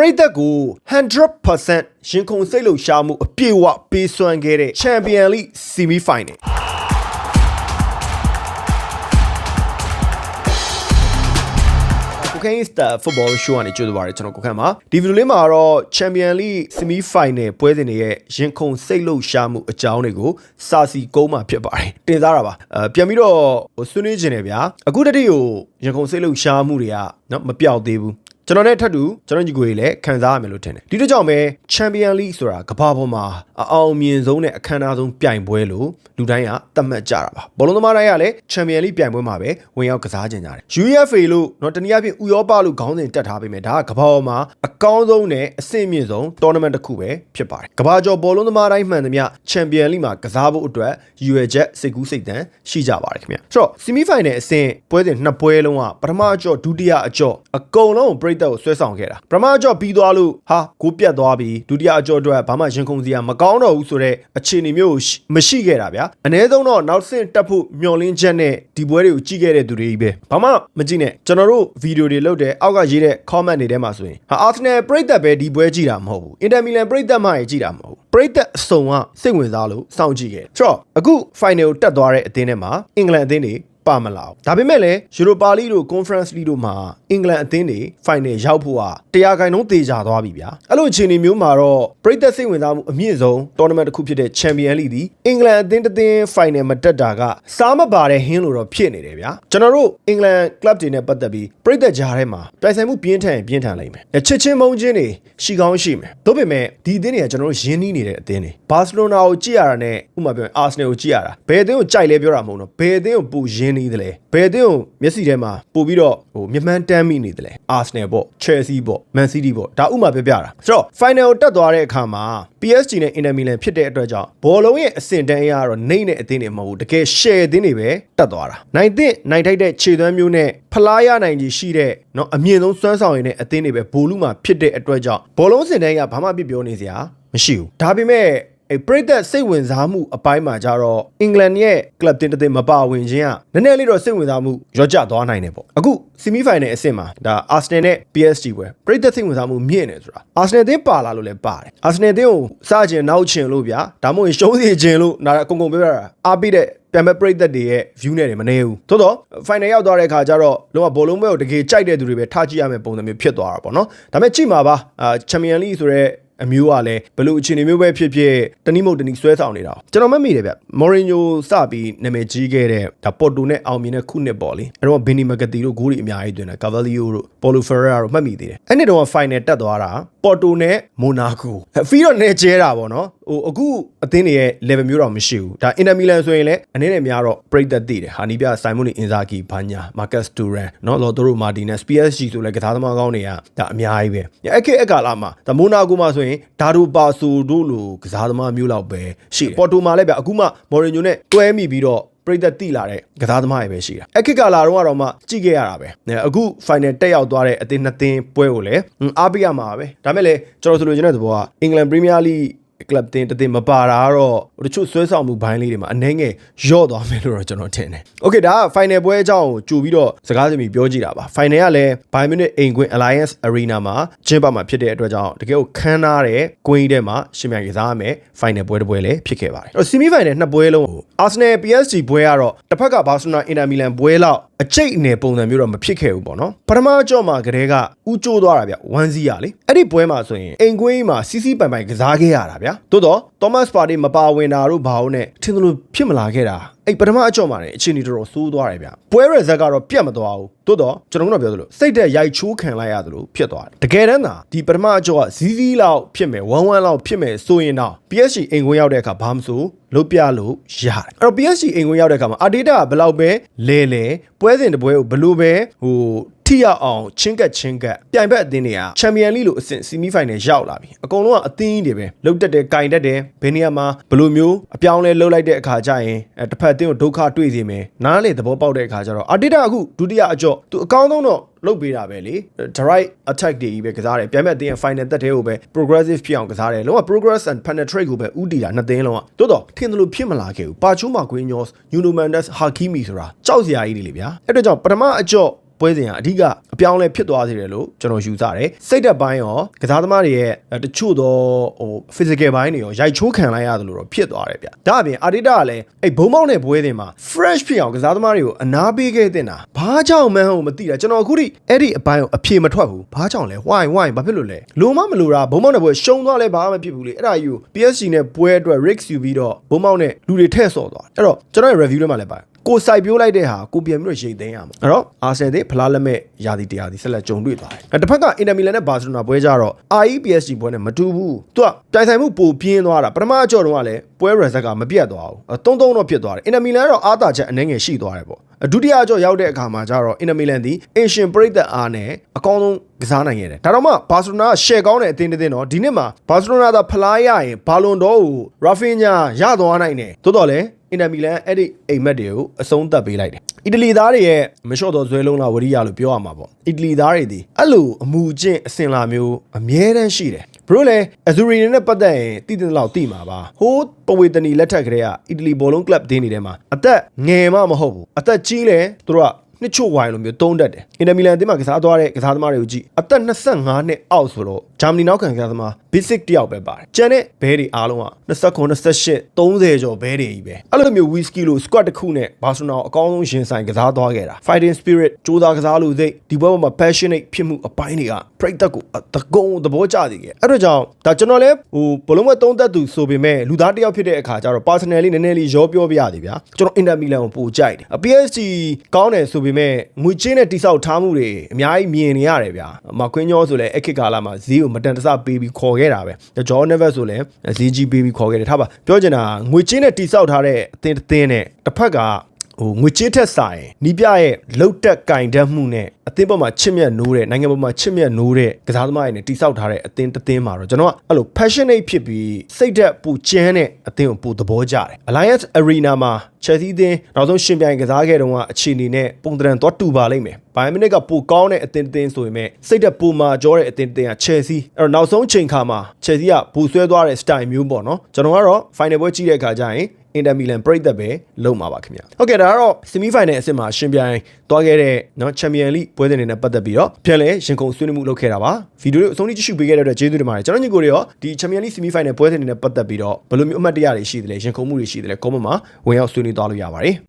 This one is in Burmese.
ပရိသတ်ကို100%ရင်ခုန်စိတ်လှုပ်ရှားမှုအပြည့်အဝပေးစွမ်းခဲ့တဲ့ Champion League Semi Final ကိုခိုင်းစတာ football show ကနေကြိုးသွားပါတယ်ကျွန်တော်ကိုခန့်ပါဒီဗီဒီယိုလေးမှာတော့ Champion League Semi Final ပွဲစဉ်တွေရဲ့ရင်ခုန်စိတ်လှုပ်ရှားမှုအကြောင်းတွေကိုစာစီကုန်းမှာဖြစ်ပါတယ်တင်စားတာပါအဲပြန်ပြီးတော့ဟိုဆွေးနွေးခြင်းတယ်ဗျာအခုတတိကိုရင်ခုန်စိတ်လှုပ်ရှားမှုတွေကနော်မပြောက်သေးဘူး ကျွန်တော်နဲ့ထပ်တူကျွန်တော်ညီကိုတွေလည်းခံစားရမယ်လို့ထင်တယ်ဒီတော့ကြောင့်ပဲ Champion League ဆိုတာကမ္ဘာပေါ်မှာအအောင်မြင်ဆုံးနဲ့အခမ်းအနားဆုံးပြိုင်ပွဲလို့လူတိုင်းကသတ်မှတ်ကြတာပါဘောလုံးသမားတိုင်းကလည်း Champion League ပြိုင်ပွဲမှာပဲဝင်ရောက်ကစားကြကြတယ် UEFA လို့เนาะတနည်းအားဖြင့်ဥရောပလို့ခေါင်းစဉ်တက်ထားပေးမယ်ဒါကကမ္ဘာပေါ်မှာအကောင်းဆုံးနဲ့အဆင့်မြင့်ဆုံး tournament တစ်ခုပဲဖြစ်ပါတယ်ကမ္ဘာကျော်ဘောလုံးသမားတိုင်းမှန်သမျှ Champion League မှာကစားဖို့အတွက်ရည်ရွယ်ချက်စိတ်ကူးစိတ်တမ်းရှိကြပါတယ်ခင်ဗျဆိုတော့ semi final အဆင့်ပွဲစဉ်နှစ်ပွဲလုံးကပထမအကျော့ဒုတိယအကျော့အကုန်လုံးကိုပြိ တ္တကိုဆွဲဆောင်ခဲ့တာပထမအကျော့ပြီးသွားလို့ဟာကိုပြတ်သွားပြီဒုတိယအကျော့အတွက်ဘာမှရင်ခုန်စရာမကောင်းတော့ဘူးဆိုတော့အခြေအနေမျိုးမရှိခဲ့တာဗျာအ ਨੇ ဆုံးတော့နောက်ဆင့်တက်ဖို့မျှော်လင့်ချက်နဲ့ဒီပွဲတွေကိုကြည့်ခဲ့တဲ့သူတွေကြီးပဲဘာမှမကြည့်နဲ့ကျွန်တော်တို့ဗီဒီယိုတွေလုပ်တယ်အောက်ကရေးတဲ့ comment တွေထဲမှာဆိုရင်ဟာ Arsenal ပြိတ္တပဲဒီပွဲကြည့်တာမဟုတ်ဘူး Inter Milan ပြိတ္တမှကြည့်တာမဟုတ်ဘူးပြိတ္တအစုံကစိတ်ဝင်စားလို့စောင့်ကြည့်ခဲ့ဆိုတော့အခု final တက်သွားတဲ့အသင်းထဲမှာအင်္ဂလန်အသင်းတွေ ပါမလာဘူးဒါပေမဲ့လည်းယူရိုပါလိတို့ conference league တို့မှာအင်္ဂလန်အသင်းတွေ final ရောက်ဖို့ကတရားခိုင်နှုန်းသေချာသွားပြီဗျာအဲ့လိုအခြေအနေမျိုးမှာတော့ပြိသက်စိတ်ဝင်စားမှုအမြင့်ဆုံး tournament တစ်ခုဖြစ်တဲ့ Champion League ဒီအင်္ဂလန်အသင်းတစ်သင်း final မတက်တာကစားမပါတဲ့ဟင်းလိုတော့ဖြစ်နေတယ်ဗျာကျွန်တော်တို့အင်္ဂလန် club တွေနဲ့ပတ်သက်ပြီးပြိသက်ကြားထဲမှာပြိုင်ဆိုင်မှုပြင်းထန်ရင်ပြင်းထန်လိမ့်မယ်ချစ်ချင်းမုန်းချင်းတွေရှိကောင်းရှိမယ်ဒါပေမဲ့ဒီအသင်းတွေကကျွန်တော်တို့ရင်းနှီးနေတဲ့အသင်းတွေဘာစီလိုနာကိုကြည့်ရတာနဲ့ဥပမာပြောရင်အာဆနယ်ကိုကြည့်ရတာဘယ်အသင်းကိုကြိုက်လဲပြောတာမဟုတ်တော့ဘယ်အသင်းကိုပူရင်းနှီးတယ်လဲဘယ်အသင်းကိုမျက်စိထဲမှာပို့ပြီးတော့ဟိုမြမှန်းတမ်းမိနေတယ်လဲအာဆနယ်ပေါ့ Chelsea ပေါ့ Man City ပေါ့ဒါဥမာပြပြတာဆိုတော့ final ကိုတက်သွားတဲ့အခါမှာ PSG နဲ့ Inter Milan ဖြစ်တဲ့အတွက်ကြောင့်ဘောလုံးရဲ့အဆင့်တန်းအရတော့နှိမ့်တဲ့အသင်းတွေမဟုတ်ဘူးတကယ် share အသင်းတွေပဲတက်သွားတာနိုင်တဲ့နိုင်ထိုက်တဲ့ခြေသွမ်းမျိုးနဲ့ဖလားရနိုင်ကြီးရှိတဲ့เนาะအမြင့်ဆုံးစွမ်းဆောင်ရည်နဲ့အသင်းတွေပဲဘိုလ်လူမှာဖြစ်တဲ့အတွက်ကြောင့်ဘောလုံးစင်တန်းကဘာမှပြပြောနေစရာမရှိဘူးဒါပေမဲ့ အဲပရိသတ်စိတ်ဝင်စားမှုအပိုင်းမှာကြတော့အင်္ဂလန်ရဲ့ကလပ်တင်တဲ့မပါဝင်ခြင်းကနည်းနည်းလေးတော့စိတ်ဝင်စားမှုရော့ကျသွားနိုင်တယ်ပေါ့အခုဆီမီဖိုင်နယ်အဆင့်မှာဒါအာဆနယ်နဲ့ PSG ပွဲပရိသတ်စိတ်ဝင်စားမှုမြင့်နေဆိုတာအာဆနယ်သင်းပါလာလို့လည်းပါတယ်အာဆနယ်သင်းကိုစကြင်နောက်ချင်လို့ဗျာဒါမှမဟုတ်ရှုံးစီချင်လို့နာအကုန်ကုန်ပြောရတာအားပေးတဲ့ပြန်မဲ့ပရိသတ်တွေရဲ့ view နဲ့တွေမနေဘူးသို့တော့ final ရောက်သွားတဲ့အခါကျတော့လုံးဝဘောလုံးပွဲကိုတကယ်ကြိုက်တဲ့သူတွေပဲထားကြည့်ရမယ့်ပုံစံမျိုးဖြစ်သွားတာပေါ့နော်ဒါပေမဲ့ကြည့်မှာပါအာ Champion League ဆိုတဲ့ အမျိုးကလည်းဘယ်လိုအခြေအနေမျိုးပဲဖြစ်ဖြစ်တနည်းမဟုတ်တနည်းဆွဲဆောင်နေတာကျွန်တော်မမိတယ်ဗျမော်ရင်ညိုစပြီးနာမည်ကြီးခဲ့တဲ့ဒါပေါ်တိုနဲ့အောင်မြင်တဲ့ခုနှစ်ပေါ့လေအဲ့တော့ဘင်နီမဂတီတို့ဂိုးတွေအများကြီးတွင်တယ်ကာဗလီယိုတို့ပေါ်လိုဖယ်ရာတို့မှတ်မိသေးတယ်အဲ့နှစ်တော့ final တက်သွားတာပေါ်တိုနဲ့မိုနာကိုဖီတော့နေကျဲတာပေါ့နော်ဟိုအခုအသင်းတွေရဲ့ level မျိုးတော့မရှိဘူးဒါအင်တာမီလန်ဆိုရင်လည်းအနေနဲ့များတော့ပရိသတ်သိတယ်ဟာနီးပြဆိုင်မွန်နီအင်ဇာကီဘာညာမာကတ်စတူရန်နော်လော်တိုရိုမာတီနက် PSG ဆိုလည်းကစားသမားကောင်းတွေကဒါအများကြီးပဲအဲ့ခေတ်အကာလာမှာဒါမိုနာကိုမှာဆိုရင်ဒါဒိုပါဆိုတို့လိုကစားသမားမျိုးလောက်ပဲရှိတယ်ပေါ်တိုမှာလည်းဗျအခုမှမော်ရီညိုနဲ့တွဲမိပြီးတော့ပရိသတ်တိလာတဲ့ကစားသမားတွေပဲရှိတာအခက်ကလာတော့ကတော့မှကြည့်ခဲ့ရတာပဲအခု final တက်ရောက်သွားတဲ့အသင်းနှစ်သင်းပွဲကိုလည်းအားပေးရမှာပဲဒါမဲ့လည်းကျွန်တော်ဆိုလိုချင်တဲ့သဘောကအင်္ဂလန်ပရီးမီးယားလိ ကလပ်တင်တတင်မပါတာကတော့တချို့ဆွဲဆောင်မှုဘိုင်းလေးတွေမှာအနှဲငယ်ရော့သွားမယ်လို့တော့ကျွန်တော်ထင်တယ်။ Okay ဒါက final ပွဲအကြောင်းကိုကြိုပြီးတော့စကားစမြည်ပြောကြည့်တာပါ။ final ကလည်း Bayern Munich အိမ်ကွင်း Alliance Arena မှာကျင်းပမှာဖြစ်တဲ့အတွက်ကြောင့်တကယ်ကိုခမ်းနားတဲ့ကွင်းထဲမှာရှင်မြန်ကစားရမယ် final ပွဲတစ်ပွဲလည်းဖြစ်ခဲ့ပါတယ်။အဲ့တော့ semi final နှစ်ပွဲလုံးကို Arsenal PSG ပွဲကတော့တစ်ဖက်က Barcelona Inter Milan ပွဲလောက် အကျိတ်အနေပုံစံမျိုးတော့မဖြစ်ခဲ့ဘူးပေါ့နော်ပထမကြော့မှာကတည်းကဥကျိုးသွားတာဗျ1စီရလေအဲ့ဒီပွဲမှာဆိုရင်အိမ်ကွင်းမှာစီးစီးပိုင်ပိုင်ကစားခဲ့ရတာဗျသို့တော့ Thomas Partey မပါဝင်တာတို့ဘာလို့နဲ့ထင်သလိုဖြစ်မလာခဲ့တာအဲ့ပထမအကြော့မှာနေအချိန်ကြီးတော်တော်ဆိုးသွားတယ်ဗျပွဲရဇက်ကတော့ပြတ်မသွားဘူးသို့တော့ကျွန်တော်ကတော့ပြောသလိုစိတ်သက်ရိုက်ချိုးခံလိုက်ရသလိုဖြစ်သွားတယ်တကယ်တမ်းသာဒီပထမအကြော့ကဇီးဇီးလောက်ဖြစ်မယ်ဝမ်းဝမ်းလောက်ဖြစ်မယ်ဆိုရင်တော့ PSG အိမ်ကွင်းရောက်တဲ့အခါဘာမှမဆိုလုတ်ပြလို့ရတယ်အဲ့တော့ PSG အိမ်ကွင်းရောက်တဲ့အခါမှာအာဒေတာကဘယ်လောက်ပဲလဲလဲပွဲစဉ်တစ်ပွဲကိုဘယ်လိုပဲဟို ထိရအောင်ချင်းကက်ချင်းကက်ပြိုင်ဘက်အသင်းတွေကချန်ပီယံလိလို့အဆင့်ဆီမီဖိုင်နယ်ရောက်လာပြီအကုန်လုံးကအသင်းကြီးတွေပဲလုတ်တက်တယ်၊ကင်တက်တယ်ဘယ်နေရာမှာဘယ်လိုမျိုးအပြောင်းလဲလှုပ်လိုက်တဲ့အခါကျရင်အဲတစ်ဖက်အသင်းကိုဒုက္ခတွေ့စေမယ်နားလေသဘောပေါက်တဲ့အခါကျတော့အာဒေတာအခုဒုတိယအကြော့သူအကောင်းဆုံးတော့လုတ်ပေးတာပဲလေ direct attack တွေကြီးပဲကစားတယ်ပြန်မဲ့အတင်း final တက်တဲ့ကိုပဲ progressive ဖြစ်အောင်ကစားတယ်လုံးဝ progress and penetrate ကိုပဲဥတီတာနှစ်သင်းလုံးကတိုးတော့ထင်တယ်လို့ဖြစ်မလာခဲ့ဘူးပါချိုးမာကွင်းညော့ Nuno Mendes Hakimi ဆိုတာကြောက်စရာကြီးတွေလေဗျာအဲ့တော့ကြောင့်ပထမအကြော့ ပွဲစဉ်ကအဓိကအပြောင်းလဲဖြစ်သွားစေတယ်လို့ကျွန်တော်ယူဆတယ်စိတ်သက်ပိုင်းရောကစားသမားတွေရဲ့တချို့သောဟို physical ဘိုင်းတွေရောရိုက်ချိုးခံလိုက်ရတယ်လို့တော့ဖြစ်သွားတယ်ဗျဒါအပြင်အာဒီတာကလည်းအဲ့ဘုံမောက်တဲ့ပွဲစဉ်မှာ fresh ဖြစ်အောင်ကစားသမားတွေကိုအနာပေးခဲ့တဲ့တာဘာကြောင့်မှန်းဟုတ်မသိတာကျွန်တော်အခုထိအဲ့ဒီအပိုင်းကိုအဖြေမထွက်ဘူးဘာကြောင့်လဲ why why ဘာဖြစ်လို့လဲလိုမမလိုတာဘုံမောက်တဲ့ပွဲရှုံသွားလဲဘာမှမဖြစ်ဘူးလေအဲ့ဒါကြီးကို PSG နဲ့ပွဲအတွက် risk ယူပြီးတော့ဘုံမောက်နဲ့လူတွေထည့်ဆော်သွားတယ်အဲ့တော့ကျွန်တော်ရဲ့ review ထဲမှာလည်းပါ ကိုစိုက်ပြိုးလိုက်တဲ့ဟာကိုပြန်ပြီးတော့ရိတ်သိမ်းရမှာအဲ့တော့အာဆယ်တဲ့ဖလားလက်မဲ့ယာတီတရားဒီဆက်လက်ကြုံတွေ့သွားတယ်အဲ့တစ်ဖက်က Inter Milan နဲ့ Barcelona ပွဲကြတော့ REPSG ပွဲနဲ့မတူဘူးသူကတိုင်ဆိုင်မှုပိုပြင်းသွားတာပထမအကြော်တော့ကလည်းပွဲ result ကမပြတ်သွားဘူးအတုံးတုံးတော့ဖြစ်သွားတယ် Inter Milan ကတော့အားသာချက်အနှဲငယ်ရှိသွားတယ်ပေါ့ဒုတိယအကြော်ရောက်တဲ့အခါမှာကျတော့ Inter Milan ဒီ Asian ပရိသတ်အားနဲ့အကောင်းဆုံးကစားနိုင်ခဲ့တယ်ဒါတော့မှ Barcelona က share ကောင်းတဲ့အသင်းတစ်သင်းတော့ဒီနှစ်မှာ Barcelona သာဖလားရရင်ဘာလွန်တော့ကို Rafinha ရသွားနိုင်တယ်သို့တော်လည်း အင်တာမီလန်အဲ့ဒီအိမ်မက်တွေကိုအဆုံးသတ်ပေးလိုက်တယ်။အီတလီသားတွေရဲ့မလျှော့တော့ဇွဲလုံးလာဝရိယလို့ပြောရမှာပေါ့။အီတလီသားတွေဒီအဲ့လိုအမူအကျင့်အစင်လာမျိုးအမြဲတမ်းရှိတယ်။ဘရိုလည်းအဇူရီနဲ့ပတ်သက်ရင်တည်တဲ့လောက်တည်မှာပါ။ဟိုးပဝေတနီလက်ထက်ကလေးကအီတလီဘောလုံးကလပ်တင်းနေတယ်မှာအသက်ငယ်မှမဟုတ်ဘူး။အသက်ကြီးလဲသူတို့ကနှစ်ချို့ဝိုင်းလိုမျိုးတုံးတက်တယ်အင်တာမီလန်အသင်းမှာကစားသွားတဲ့ကစားသမားတွေကိုကြည့်အသက်25နှစ်အောက်ဆိုတော့ ဂျာမနီနောက်ခံကစားသမား basic တယောက်ပဲပါတယ်ကျန်တဲ့ဘဲတွေအားလုံးက29 28 30ကျော်ဘဲတွေကြီးပဲအဲ့လိုမျိုး whisky လို့ squad တစ်ခုနဲ့ဘာဆိုတော့အကောင်းဆုံးရင်ဆိုင်ကစားသွားခဲ့တာ fighting spirit ကြိုးစားကစားလို့စိတ်ဒီဘက်မှာ passionate ဖြစ်မှုအပိုင်းတွေကပြိတ္တကိုတကုံသဘောကျစေခဲ့အဲ့တော့ကြောင့်ဒါကျွန်တော်လည်းဟိုဘလုံးမသုံးသက်သူဆိုပေမဲ့လူသားတယောက်ဖြစ်တဲ့အခါကျတော့ personally နည်းနည်းလေးရောပြောပြရသည်ဗျာကျွန်တော် Inter Milan ကိုပိုကြိုက်တယ် PSG ကောင်းတယ်ဆိုပေမဲ့ငွေချင်းနဲ့တိဆောက်ထားမှုတွေအများကြီးမြင်နေရတယ်ဗျာမကွင်းညောဆိုလဲအခစ်ကာလာမှာဈေးကိုမတန်တဆပေးပြီးခေါ်ခဲ့တာပဲဂျော်နက်ဗက်ဆိုလဲဈေးကြီးပေးပြီးခေါ်ခဲ့တယ်ထားပါပြောချင်တာငွေချင်းနဲ့တိဆောက်ထားတဲ့အသင်းတစ်သင်းနဲ့တစ်ဖက်က ဟိုငွေချင်းထက်ဆိုင်နီးပြရဲ့လှုပ်တက်ကင်တတ်မှုနဲ့အသင်းပေါ်မှာချစ်မြတ်နိုးတဲ့နိုင်ငံပေါ်မှာချစ်မြတ်နိုးတဲ့ကစားသမားတွေနဲ့တိဆောက်ထားတဲ့အသင်းတစ်သင်းမှာတော့ကျွန်တော်ကအဲ့လို passionate ဖြစ်ပြီးစိတ်သက်ပူကျန်းတဲ့အသင်းကိုပူသဘောကျတယ် Alliance Arena မှာ Chelsea အသင်းနောက်ဆုံးရှင်ပြိုင်ကစားခဲ့တုန်းကအခြေအနေနဲ့ပုံသဏ္ဍာန်တော့တူပါလိမ့်မယ်။ Bayern Munich ကပိုကောင်းတဲ့အသင်းတစ်သင်းဆိုပေမဲ့စိတ်သက်ပူမာကြောတဲ့အသင်းတစ်သင်းက Chelsea အဲ့တော့နောက်ဆုံးချိန်ခါမှာ Chelsea ကဘူဆွဲသွားတဲ့ style မျိုးပေါ့နော်ကျွန်တော်ကတော့ final ပွဲကြည့်တဲ့အခါကျရင် Inter Milan ပြိသက်ပဲလုံးမှာပါခင်ဗျ။ဟုတ်ကဲ့ဒါကတော့ semi final အဆင့်မှာရှင်ပြိုင်သွားခဲ့တဲ့နော် Champion League ပွဲစဉ်တွေနဲ့ပတ်သက်ပြီးတော့ပြန်လဲရင်ကုန်ဆွေးနွေးမှုလုပ်ခဲ့တာပါ။ဗီဒီယိုကိုအဆုံးထိကြည့်ရှုပေးခဲ့တဲ့အတွက်ကျေးဇူးတင်ပါတယ်။ကျွန်တော်ညီကိုတွေရောဒီ Champion League semi final ပွဲစဉ်တွေနဲ့ပတ်သက်ပြီးတော့ဘယ်လိုမျိုးအမှတ်တရတွေရှိသလဲရင်ကုန်မှုတွေရှိသလဲ comment မှာဝင်ရောက်ဆွေးနွေးသွားလို့ရပါတယ်။